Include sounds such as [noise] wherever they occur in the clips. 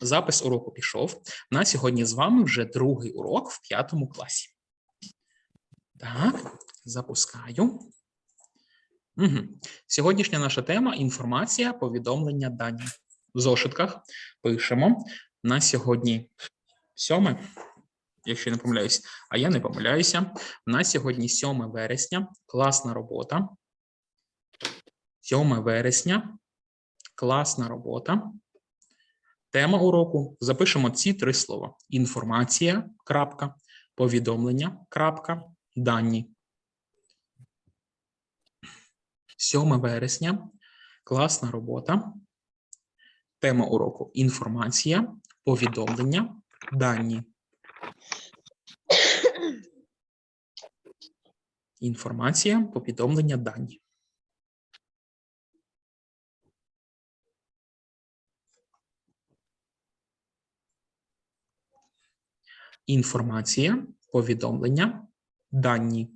запис уроку пішов. На сьогодні з вами вже другий урок в п'ятому класі. Так, запускаю. Угу. Сьогоднішня наша тема інформація, повідомлення, дані. В зошитках пишемо на сьогодні сьоме, якщо не помиляюсь, а я не помиляюся. На сьогодні 7 вересня. Класна робота. 7 вересня. Класна робота. Тема уроку. Запишемо ці три слова: інформація, крапка, повідомлення, крапка, дані. 7 вересня. Класна робота. Тема уроку інформація, повідомлення, дані. Інформація, повідомлення, дані. Інформація, повідомлення, дані.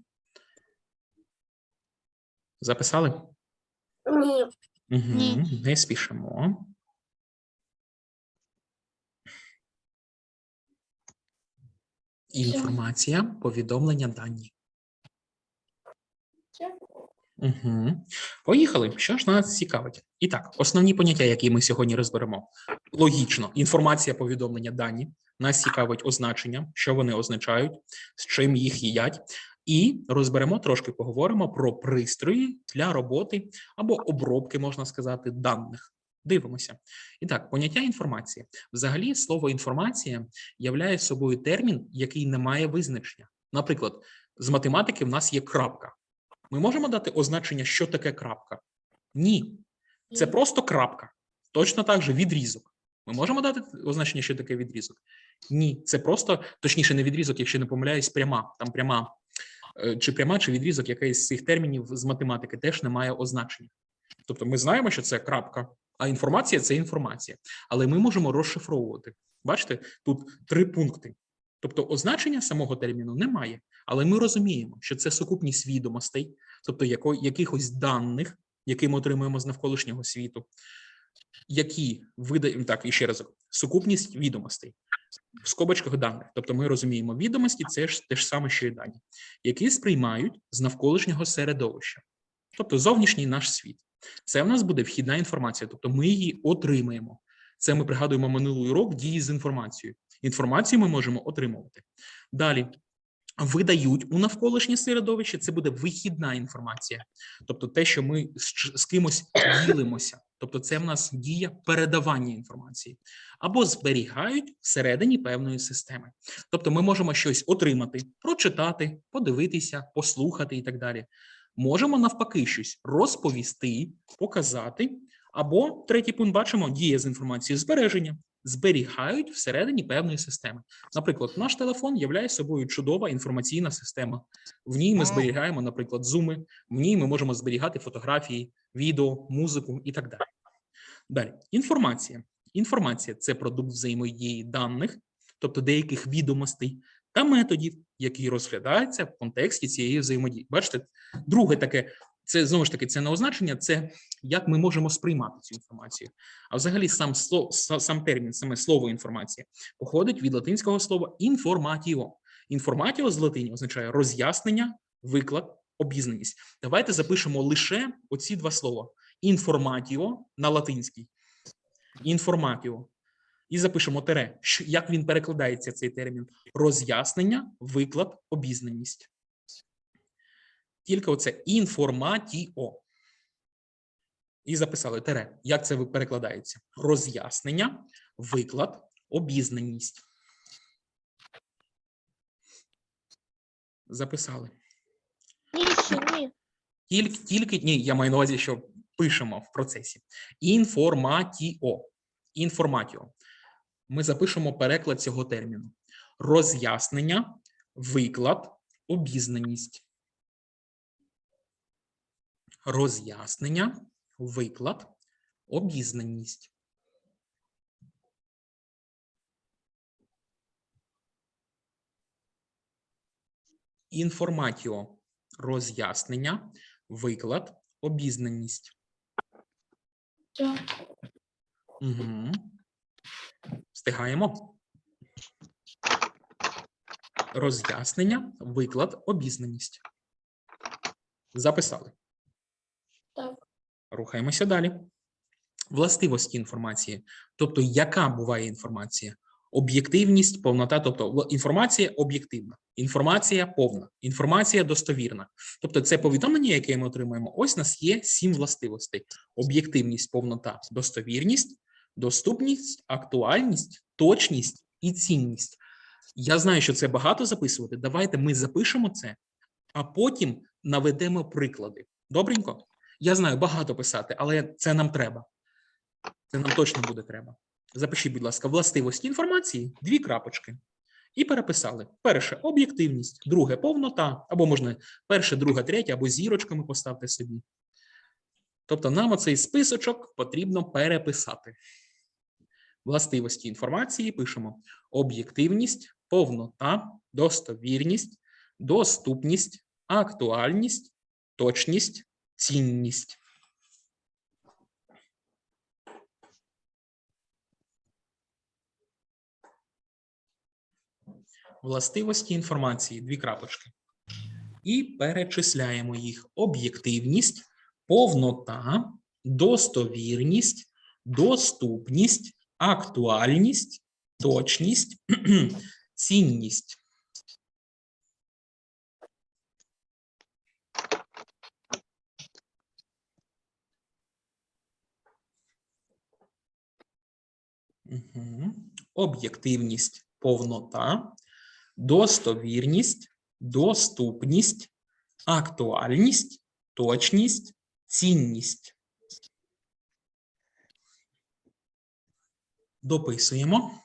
Записали? Ні. Угу. Ні. Не спішимо. Інформація, повідомлення, дані. Угу. Поїхали. Що ж нас цікавить? І так, основні поняття, які ми сьогодні розберемо. Логічно, інформація, повідомлення, дані. Нас цікавить означення, що вони означають, з чим їх їдять. І розберемо трошки, поговоримо про пристрої для роботи або обробки, можна сказати, даних. Дивимося. І так, поняття інформації. Взагалі, слово інформація являє собою термін, який не має визначення. Наприклад, з математики в нас є крапка. Ми можемо дати означення, що таке крапка? Ні. Це просто крапка. Точно так же відрізок. Ми можемо дати означення, що таке відрізок? Ні, це просто, точніше, не відрізок, якщо не помиляюсь, пряма. Там пряма е, чи пряма, чи відрізок, який з цих термінів з математики теж не має означення. Тобто ми знаємо, що це крапка, а інформація це інформація. Але ми можемо розшифровувати. Бачите, тут три пункти. Тобто означення самого терміну немає, але ми розуміємо, що це сукупність відомостей, тобто якихось даних, які ми отримуємо з навколишнього світу, які видаємо так, і ще раз, сукупність відомостей в скобочках даних. Тобто ми розуміємо відомості, це ж те ж саме, що і дані, які сприймають з навколишнього середовища, тобто зовнішній наш світ. Це в нас буде вхідна інформація, тобто ми її отримаємо. Це ми пригадуємо минулий урок дії з інформацією. Інформацію ми можемо отримувати. Далі видають у навколишнє середовище. Це буде вихідна інформація, тобто те, що ми з, кимось ділимося. Тобто, це в нас дія передавання інформації або зберігають всередині певної системи. Тобто, ми можемо щось отримати, прочитати, подивитися, послухати і так далі. Можемо навпаки щось розповісти, показати. Або третій пункт бачимо дія з інформацією збереження, зберігають всередині певної системи. Наприклад, наш телефон являє собою чудова інформаційна система. В ній ми зберігаємо, наприклад, зуми, в ній ми можемо зберігати фотографії, відео, музику і так далі. Далі інформація. Інформація це продукт взаємодії даних, тобто деяких відомостей та методів, які розглядаються в контексті цієї взаємодії. Бачите, друге таке. Це знову ж таки це не означення, це як ми можемо сприймати цю інформацію. А взагалі сам сам термін, саме слово інформація походить від латинського слова інформатіо. Інформатіо з латині означає роз'яснення, виклад, обізнаність. Давайте запишемо лише оці два слова: інформатіо на латинській, інформатіо. І запишемо тере. Як він перекладається цей термін? Роз'яснення, виклад, обізнаність. Тільки оце інформатіо. І записали тере. Як це перекладається? Роз'яснення, виклад, обізнаність. Записали. Ні, ще ні. Тільки, тільки ні, я маю на увазі, що пишемо в процесі. Інформатіо. Інформатіо. Ми запишемо переклад цього терміну: роз'яснення, виклад, обізнаність. Роз'яснення, виклад, обізнаність. Інформатіо роз'яснення, виклад, обізнаність. Угу. Встигаємо. Роз'яснення, виклад, обізнаність. Записали. Рухаємося далі. Властивості інформації. Тобто, яка буває інформація? Об'єктивність, повнота, тобто інформація об'єктивна, інформація повна, інформація достовірна. Тобто, це повідомлення, яке ми отримуємо. Ось у нас є сім властивостей: об'єктивність, повнота, достовірність, доступність, актуальність, точність і цінність. Я знаю, що це багато записувати. Давайте ми запишемо це, а потім наведемо приклади. Добренько? Я знаю, багато писати, але це нам треба. Це нам точно буде треба. Запишіть, будь ласка, властивості інформації, дві крапочки. І переписали. Перше об'єктивність, друге повнота, або можна перше, друге, третє, або зірочками поставте собі. Тобто нам оцей списочок потрібно переписати. Властивості інформації пишемо: об'єктивність, повнота, достовірність, доступність, актуальність, точність, цінність. Властивості інформації, дві крапочки. І перечисляємо їх: об'єктивність, повнота, достовірність, доступність, актуальність, точність, [clears throat] цінність. Мгм. Об'єктивність, повнота, достовірність, доступність, актуальність, точність, цінність. Дописуємо.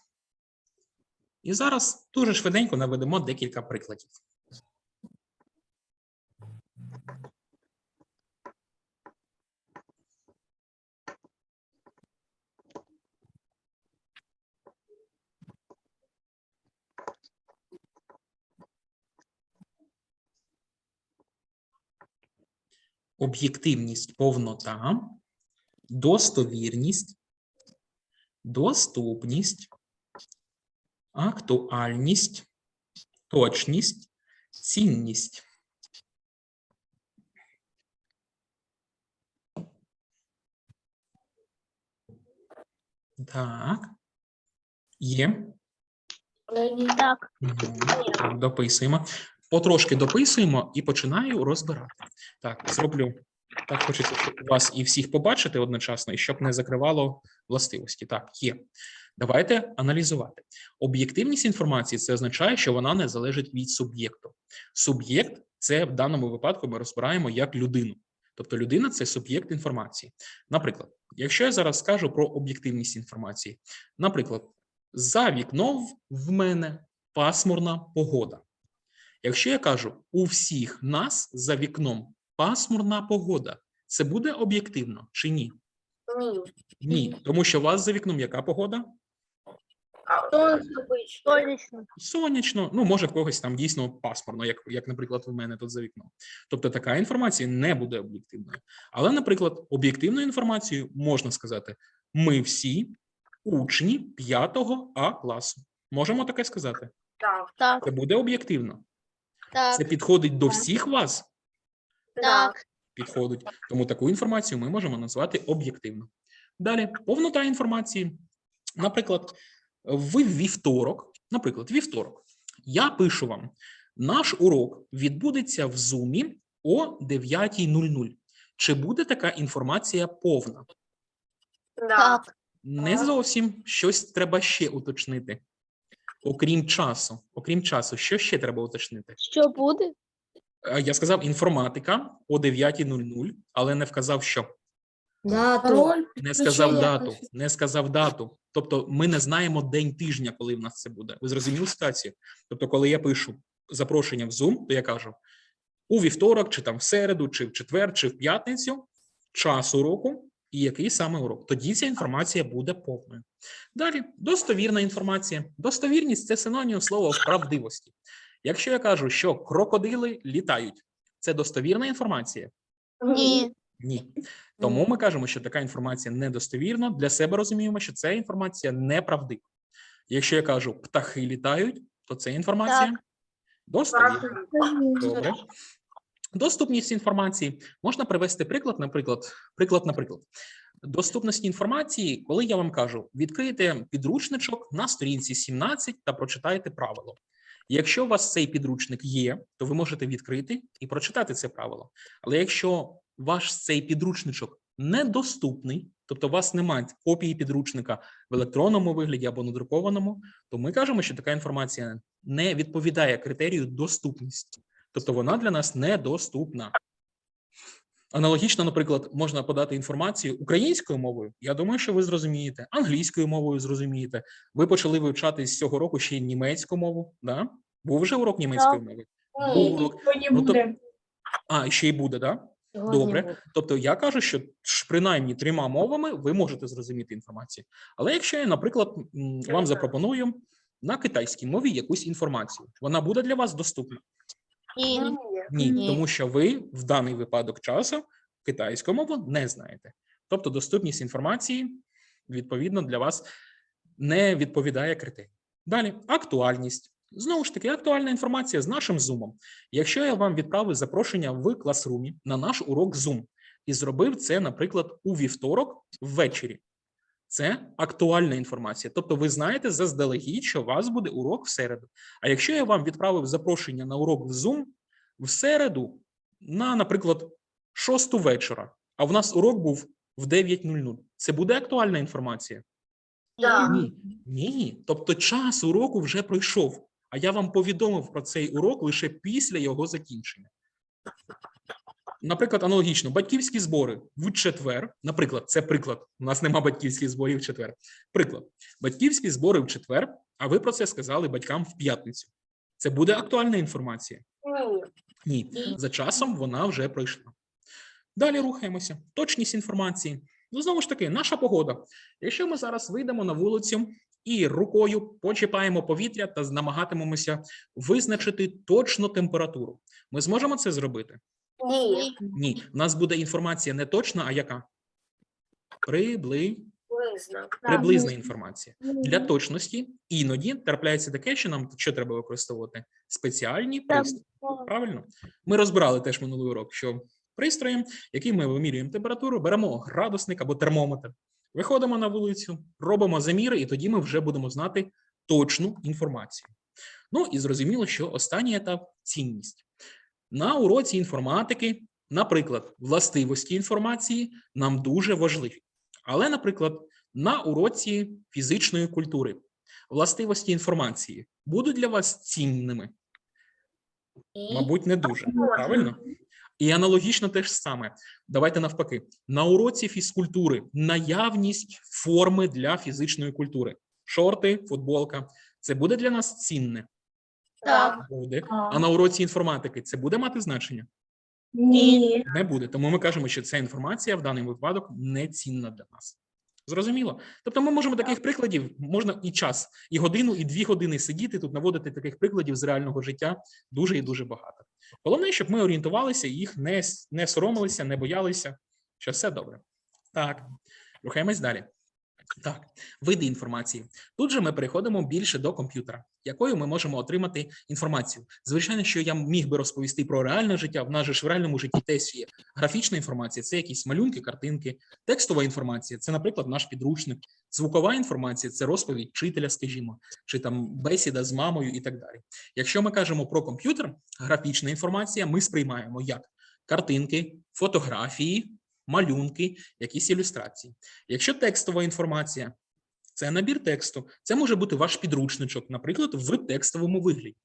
І зараз дуже швиденько наведемо декілька прикладів. Об'єктивність, повнота, достовірність, доступність, актуальність, точність, цінність. Так. Є. Так. Мгм. Так, дописуємо. Потрошки дописуємо і починаю розбирати. Так, зроблю. Так, хочеться вас і всіх побачити одночасно, і щоб не закривало властивості. Так, є. Давайте аналізувати. Об'єктивність інформації це означає, що вона не залежить від суб'єкту. Суб'єкт це в даному випадку ми розбираємо як людину. Тобто людина це суб'єкт інформації. Наприклад, якщо я зараз скажу про об'єктивність інформації, наприклад, за вікном в мене пасмурна погода. Якщо я кажу, у всіх нас за вікном пасмурна погода, це буде об'єктивно чи ні? Ні. Ні, тому що у вас за вікном яка погода? Сонячно. Сонячно, ну може в когось там дійсно пасмурно, як, як, наприклад, у мене тут за вікном. Тобто така інформація не буде об'єктивною. Але, наприклад, об'єктивною інформацією можна сказати: ми всі учні 5 А класу. Можемо таке сказати? Так. Так, Це буде об'єктивно. Так, Це підходить до всіх вас. так, Підходить. Тому таку інформацію ми можемо назвати об'єктивно. Далі, повнота інформації. Наприклад, ви вівторок, наприклад, вівторок, я пишу вам: наш урок відбудеться в Зумі о 9.00. Чи буде така інформація повна? так, Не зовсім щось треба ще уточнити. Окрім часу, окрім часу, що ще треба уточнити? що буде? Е, Я сказав інформатика о 9.00, але не вказав, що. Дату. Не сказав дату, не сказав дату. Тобто ми не знаємо день тижня, коли в нас це буде. Ви зрозуміли ситуацію? Тобто, коли я пишу запрошення в Zoom, то я кажу у вівторок, чи там в середу, чи в четвер, чи в п'ятницю, час уроку і який саме урок. Тоді ця інформація буде повною. Далі достовірна інформація. Достовірність це синонім слова правдивості. Якщо я кажу, що крокодили літають, це достовірна інформація. Ні, Ні. Тому ми кажемо, що така інформація недостовірна. Для себе розуміємо, що ця інформація неправдива. Якщо я кажу птахи літають, то це інформація Так. достовірна. Добре. Доступність інформації можна привести приклад, наприклад, приклад, наприклад. Доступності інформації, коли я вам кажу, відкрийте підручничок на сторінці 17 та прочитайте правило. Якщо у вас цей підручник є, то ви можете відкрити і прочитати це правило. Але якщо ваш цей підручничок недоступний, тобто у вас немає копії підручника в електронному вигляді або надрукованому, то ми кажемо, що така інформація не відповідає критерію доступності. Тобто вона для нас недоступна. Аналогічно, наприклад, можна подати інформацію українською мовою. Я думаю, що ви зрозумієте, англійською мовою зрозумієте. Ви почали вивчати з цього року ще й німецьку мову. Да? Був вже урок німецької мови? Був урок. Ну, то- А, ще й буде, да? Добре. Тобто я кажу, що принаймні трьома мовами ви можете зрозуміти інформацію. Але якщо я, наприклад, вам запропоную на китайській мові якусь інформацію, вона буде для вас доступна? Ні. Ні, Ні. тому що ви в даний випадок часу китайську мову не знаєте. Тобто доступність інформації відповідно для вас не відповідає критерію. Далі актуальність. Знову ж таки, актуальна інформація з нашим зумом. Якщо я вам відправив запрошення в класрумі на наш урок Zoom і зробив це, наприклад, у вівторок ввечері. Це актуальна інформація. Тобто, ви знаєте заздалегідь, що у вас буде урок в середу. А якщо я вам відправив запрошення на урок в Zoom в середу на, наприклад, шосту вечора, а в нас урок був в 9.00, це буде актуальна інформація? Да. Ні. Ні. Тобто час уроку вже пройшов, а я вам повідомив про цей урок лише після його закінчення. Наприклад, аналогічно, батьківські збори в четвер. Наприклад, це приклад. У нас нема батьківських зборів в четвер. Приклад: батьківські збори в четвер, а ви про це сказали батькам в п'ятницю. Це буде актуальна інформація? Ні. За часом вона вже пройшла. Далі рухаємося. Точність інформації. Ну, знову ж таки, наша погода. Якщо ми зараз вийдемо на вулицю і рукою почіпаємо повітря та намагатимемося визначити точну температуру, ми зможемо це зробити? Ні. Ні. У нас буде інформація не точна, а яка? Прибли... Приблизна інформація. Для точності іноді трапляється таке, що нам що треба використовувати? Спеціальні пристрої. Правильно? Ми розбирали теж минулий урок, що пристроєм, яким ми вимірюємо температуру, беремо градусник або термометр, виходимо на вулицю, робимо заміри, і тоді ми вже будемо знати точну інформацію. Ну і зрозуміло, що останній етап цінність. На уроці інформатики, наприклад, властивості інформації нам дуже важливі. Але, наприклад, на уроці фізичної культури властивості інформації будуть для вас цінними? Мабуть, не дуже. Правильно? І аналогічно те ж саме. Давайте навпаки. На уроці фізкультури наявність форми для фізичної культури. Шорти, футболка. Це буде для нас цінне. Так. Буде. А на уроці інформатики це буде мати значення? Ні. Не буде. Тому ми кажемо, що ця інформація в даний випадок не цінна для нас. Зрозуміло? Тобто ми можемо таких прикладів, можна і час, і годину, і дві години сидіти тут, наводити таких прикладів з реального життя дуже і дуже багато. Головне, щоб ми орієнтувалися, їх не, не соромилися, не боялися, що все добре. Так, рухаємось далі. Так, види інформації. Тут же ми переходимо більше до комп'ютера, якою ми можемо отримати інформацію. Звичайно, що я міг би розповісти про реальне життя. В нас же ж в реальному житті теж є графічна інформація, це якісь малюнки, картинки, текстова інформація, це, наприклад, наш підручник, звукова інформація це розповідь вчителя, скажімо, чи там бесіда з мамою і так далі. Якщо ми кажемо про комп'ютер, графічна інформація ми сприймаємо як картинки, фотографії, малюнки, якісь ілюстрації. Якщо текстова інформація, це набір тексту, це може бути ваш підручничок, наприклад, в текстовому вигляді.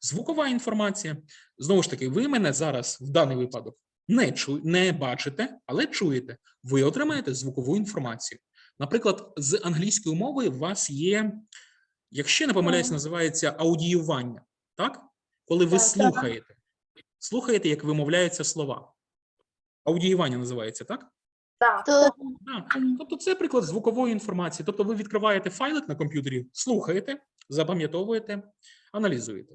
Звукова інформація. Знову ж таки, ви мене зараз в даний випадок не чу, не бачите, але чуєте. Ви отримаєте звукову інформацію. Наприклад, з англійської мови у вас є, якщо не помиляюсь, називається аудіювання, так? Коли ви слухаєте, слухаєте, як вимовляються слова. Аудіювання називається, так? Так. Тобто це приклад звукової інформації. Тобто ви відкриваєте файлик на комп'ютері, слухаєте, запам'ятовуєте, аналізуєте.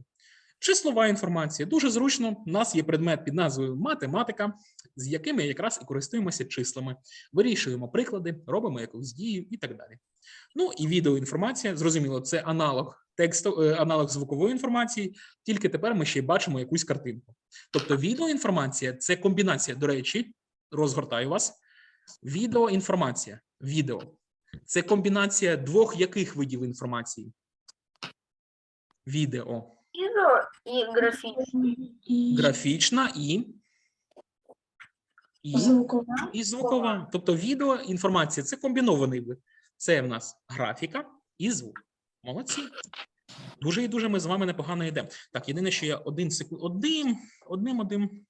Числова інформація. Дуже зручно. У нас є предмет під назвою математика, з якими якраз і користуємося числами. Вирішуємо приклади, робимо якусь дію і так далі. Ну і відеоінформація. Зрозуміло, це аналог тексту, е, аналог звукової інформації, тільки тепер ми ще й бачимо якусь картинку. Тобто відеоінформація це комбінація, до речі, розгортаю вас. Відеоінформація. Відео. Це комбінація двох яких видів інформації? Відео. Відео і графічні. Графічна і, і, Звукова. і звукова. Тобто відеоінформація це комбінований вид. Це в нас графіка і звук. Молодці. Дуже і дуже ми з вами непогано йдемо. Так, єдине, що я один секунд, одним, одним, одним.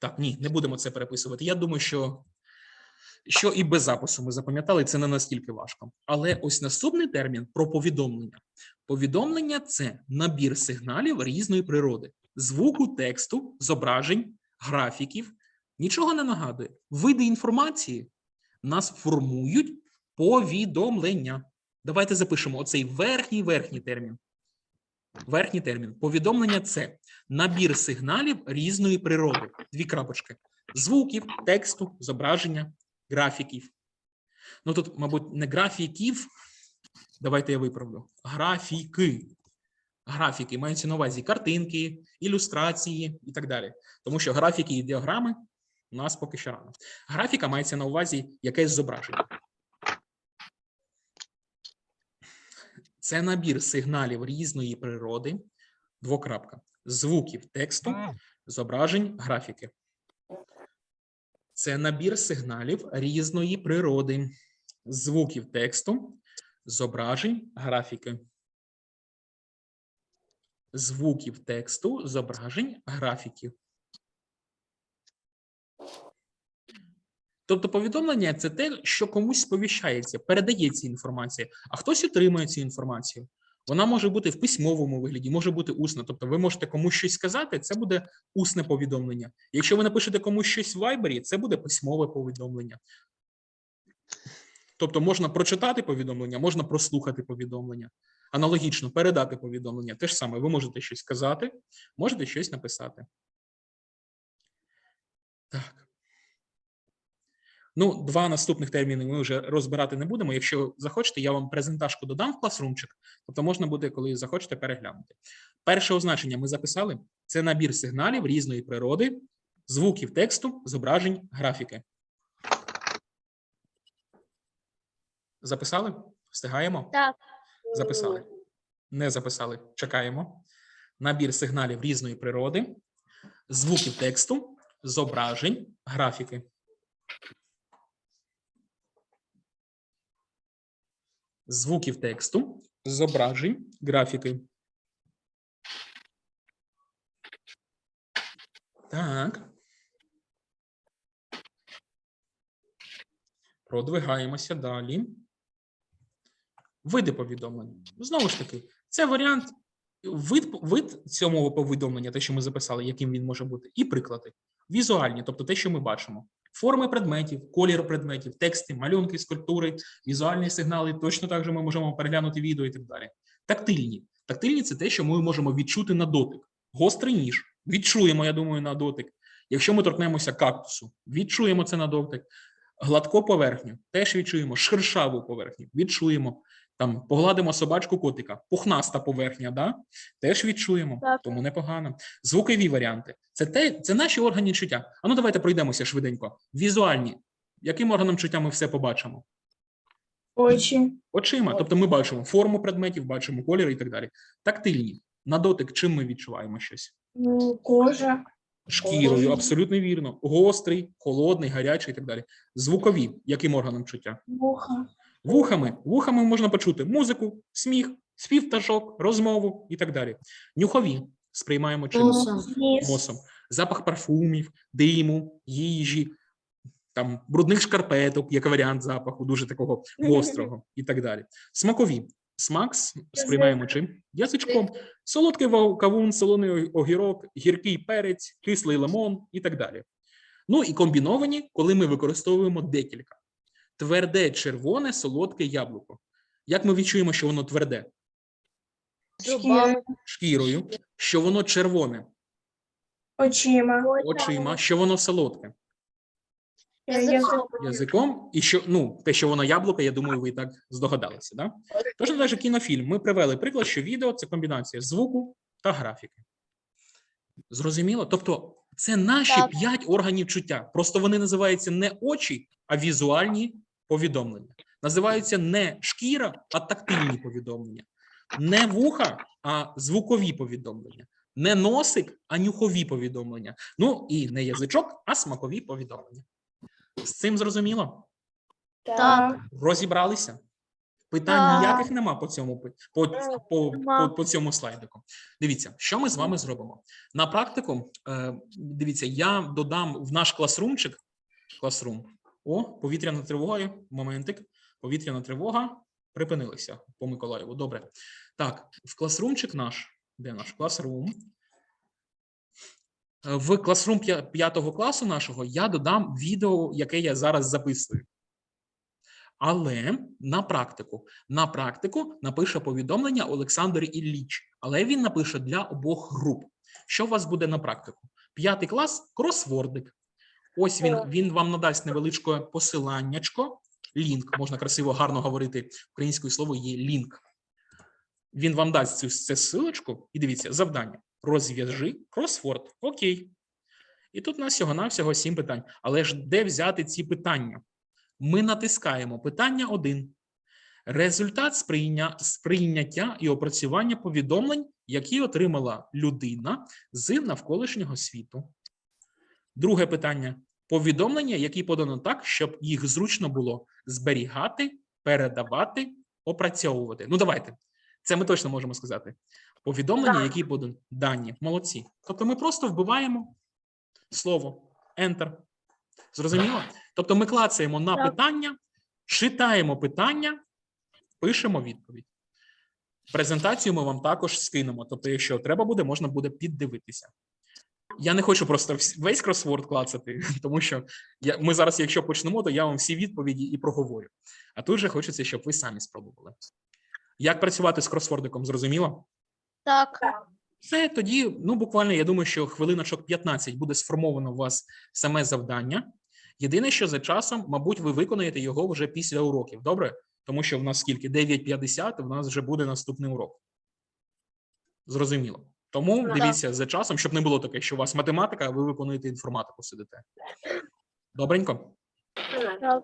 Так, ні, не будемо це переписувати. Я думаю, що, що і без запису ми запам'ятали, це не настільки важко. Але ось наступний термін про повідомлення. Повідомлення це набір сигналів різної природи: звуку, тексту, зображень, графіків. Нічого не нагадує. Види інформації нас формують повідомлення. Давайте запишемо оцей верхній верхній термін. Верхній термін. Повідомлення це набір сигналів різної природи. Дві крапочки: звуків, тексту, зображення, графіків. Ну тут, мабуть, не графіків. Давайте я виправлю. Графіки. Графіки маються на увазі картинки, ілюстрації і так далі. Тому що графіки і діаграми у нас поки що рано. Графіка мається на увазі якесь зображення. Це набір сигналів різної природи, двокрапка, звуків тексту, зображень, графіки. Це набір сигналів різної природи, звуків тексту, зображень, графіки. Звуків тексту, зображень, графіків. Тобто повідомлення це те, що комусь сповіщається, передається інформація, а хтось отримує цю інформацію. Вона може бути в письмовому вигляді, може бути усна. Тобто, ви можете комусь щось сказати, це буде усне повідомлення. Якщо ви напишете комусь щось в Viber, це буде письмове повідомлення. Тобто можна прочитати повідомлення, можна прослухати повідомлення. Аналогічно передати повідомлення. Те ж саме, ви можете щось сказати, можете щось написати. Так. Ну, два наступних терміни ми вже розбирати не будемо. Якщо захочете, я вам презентажку додам в класрумчик, тобто можна буде, коли захочете, переглянути. Перше означення ми записали: це набір сигналів різної природи, звуків тексту, зображень, графіки. Записали? Встигаємо? Так. Записали. Не записали. Чекаємо. Набір сигналів різної природи, звуків тексту, зображень, графіки. Звуків тексту, зображень, графіки. Так. Продвигаємося далі. Види повідомлень. Знову ж таки, це варіант, вид, вид цього повідомлення, те, що ми записали, яким він може бути, і приклади. Візуальні, тобто те, що ми бачимо. Форми предметів, колір предметів, тексти, малюнки, скульптури, візуальні сигнали. Точно так же ми можемо переглянути відео і так далі. Тактильні. Тактильні це те, що ми можемо відчути на дотик. Гострий ніж. Відчуємо, я думаю, на дотик. Якщо ми торкнемося кактусу, відчуємо це на дотик. Гладку поверхню теж відчуємо, шершаву поверхню відчуємо. Там погладимо собачку котика, пухнаста поверхня, да? теж відчуємо, Так. тому непогано. Звукові варіанти це те, це наші органи чуття. А ну давайте пройдемося швиденько. Візуальні. Яким органом чуття ми все побачимо? Очі. Очима. Тобто ми бачимо форму предметів, бачимо колір і так далі. Тактильні. На дотик, чим ми відчуваємо щось? Ну, Кожа. Шкірою, абсолютно вірно. Гострий, холодний, гарячий і так далі. Звукові, яким органом чуття? Вуха. Вухами. Вухами можна почути музику, сміх, спів пташок, розмову і так далі. Нюхові сприймаємо чим? Носом. Запах парфумів, диму, їжі, там брудних шкарпеток, як варіант запаху, дуже такого [laughs] гострого і так далі. Смакові. Смак сприймаємо чим? Язичком. Солодкий кавун, солоний огірок, гіркий перець, кислий лимон і так далі. Ну і комбіновані, коли ми використовуємо декілька. Тверде червоне солодке яблуко. Як ми відчуємо, що воно тверде? Шкірою. шкірою, що воно червоне, Очима. очима, що воно солодке, Язиком. язиком, і що ну те, що воно яблуко, я думаю, ви і так здогадалися. Да? Так же кінофільм. Ми привели приклад, що відео це комбінація звуку та графіки. Зрозуміло? Тобто, це наші Так. п'ять органів чуття. Просто вони називаються не очі, а візуальні повідомлення. Називаються не шкіра, а тактильні повідомлення, не вуха, а звукові повідомлення, не носик, а нюхові повідомлення. Ну і не язичок, а смакові повідомлення. З цим зрозуміло? Так. Розібралися? Питань ніяких нема по цьому по, по, по, по цьому слайдику. Дивіться, що ми з вами зробимо. На практику, е, дивіться, я додам в наш класрумчик. Класрум. О, повітряна тривога. Моментик. Повітряна тривога. Припинилися по Миколаєву. Добре. Так, в класрумчик наш. Де наш класрум? В класрум 5 класу нашого я додам відео, яке я зараз записую. Але на практику, на практику напише повідомлення Олександр Ілліч, але він напише для обох груп. Що у вас буде на практику? П'ятий клас кросвордик. Ось він, він вам надасть невеличке посиланнячко, лінк, можна красиво, гарно говорити українською слово є лінк. Він вам дасть цю це силочку, і дивіться, завдання: розв'яжи кросворд. Окей. І тут у нас всього-навсього сім питань. Але ж де взяти ці питання? Ми натискаємо питання 1. Результат сприйня... сприйняття і опрацювання повідомлень, які отримала людина з навколишнього світу. Друге питання: повідомлення, які подано так, щоб їх зручно було зберігати, передавати, опрацьовувати. Ну, давайте. Це ми точно можемо сказати. Повідомлення, які подані дані. Молодці. Тобто ми просто вбиваємо слово Enter. Зрозуміло? Тобто ми клацаємо на питання, читаємо питання, пишемо відповідь. Презентацію ми вам також скинемо. Тобто, якщо треба буде, можна буде піддивитися. Я не хочу просто весь кросворд клацати, [laughs] тому що я, ми зараз, якщо почнемо, то я вам всі відповіді і проговорю. А тут же хочеться, щоб ви самі спробували. Як працювати з кросвордиком, зрозуміло? Так. Все тоді, ну буквально, я думаю, що хвилиночок 15 буде сформовано у вас саме завдання. Єдине, що за часом, мабуть, ви виконаєте його вже після уроків. Добре? Тому що в нас скільки? 9.50, в нас вже буде наступний урок. Зрозуміло. Тому Ну, дивіться за часом, щоб не було таке, що у вас математика, а ви виконуєте інформатику сидите. Добренько? Так.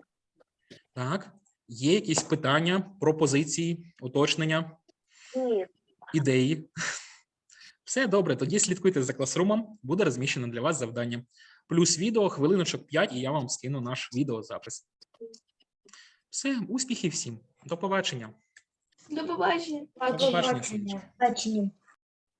Так. Є якісь питання, пропозиції, уточнення? Ні. Ідеї. [laughs] Все добре, тоді слідкуйте за класрумом, буде розміщено для вас завдання. Плюс відео, хвилиночок 5, і я вам скину наш відеозапис. Все, успіхів всім. До побачення. До побачення. До побачення. Побачення.